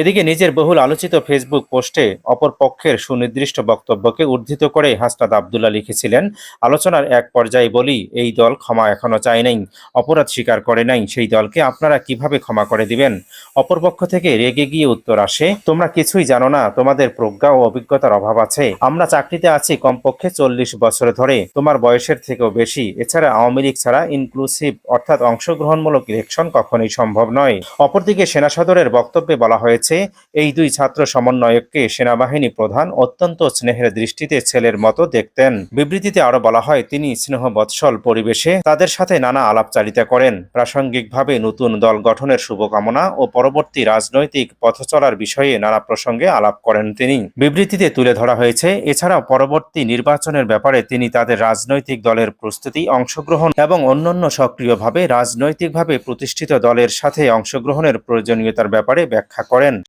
এদিকে নিজের বহুল আলোচিত ফেসবুক পোস্টে অপর পক্ষের সুনির্দিষ্ট বক্তব্যকে উদ্ধৃত করে হাসনাদ আবদুল্লাহ লিখেছিলেন, আলোচনার এক পর্যায়ে বলি, এই দল ক্ষমা এখনও চায় নাই, অপরাধ স্বীকার করে নাই, সেই দলকে আপনারা কীভাবে ক্ষমা করে দিবেন? অপরপক্ষ থেকে রেগে গিয়ে উত্তর আসে, তোমরা কিছুই জানো না, তোমাদের প্রজ্ঞা ও অভিজ্ঞতার অভাব আছে, আমরা চাকরিতে আছি কমপক্ষে চল্লিশ বছর ধরে, তোমার বয়সের থেকেও বেশি, এছাড়া আওয়ামী লীগ ছাড়া ইনক্লুসিভ অর্থাৎ অংশগ্রহণমূলক ইলেকশন কখনোই সম্ভব নয়। অপরদিকে সেনা সদরের বক্তব্যে বলা হয়েছে এই দুই ছাত্র সমন্বয়ককে সেনাবাহিনী প্রধান অত্যন্ত স্নেহের দৃষ্টিতে ছেলের মতো দেখতেন। বিবৃতিতে আরও বলা হয়, তিনি স্নেহ বৎসল পরিবেশে তাদের সাথে নানা আলাপচারিতা করেন। প্রাসঙ্গিকভাবে নতুন দল গঠনের শুভকামনা ও পরবর্তী রাজনৈতিক পথ চলার বিষয়ে নানা প্রসঙ্গে আলাপ করেন তিনি। বিবৃতিতে তুলে ধরা হয়েছে, এছাড়াও পরবর্তী নির্বাচনের ব্যাপারে তিনি তাদের রাজনৈতিক দলের প্রস্তুতি অংশগ্রহণ এবং অন্যান্য সক্রিয়ভাবে রাজনৈতিকভাবে প্রতিষ্ঠিত দলের সাথে অংশগ্রহণের প্রয়োজনীয়তার ব্যাপারে ব্যাখ্যা করেন